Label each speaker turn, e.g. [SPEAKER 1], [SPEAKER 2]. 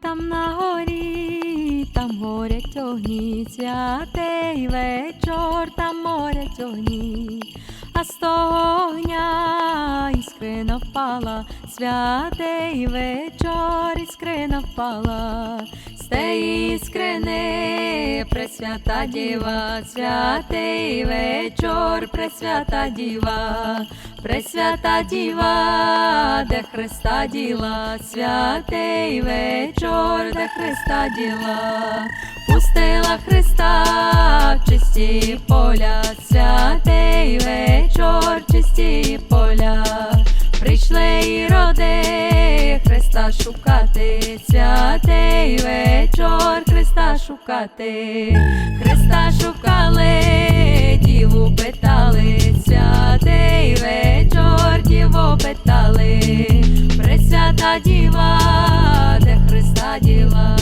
[SPEAKER 1] там на горі, там горять огні, святий вечор, там морять огні, а з того огня іскрина впала, святий вечор, іскрина впала, з теї іскрини, пресвята діва, святий вечор, пресвята діва, пресвята діва, де Христа діла, святий вечор, де Христа діла, пустила Христа в чисті поля, святий вечор, чисті поля, прийшли і роди Христа шукати, святий вечор, шукати, Христа шукали, діву питали, святий вечор, діву питали, пресвята діва, де Христа діла,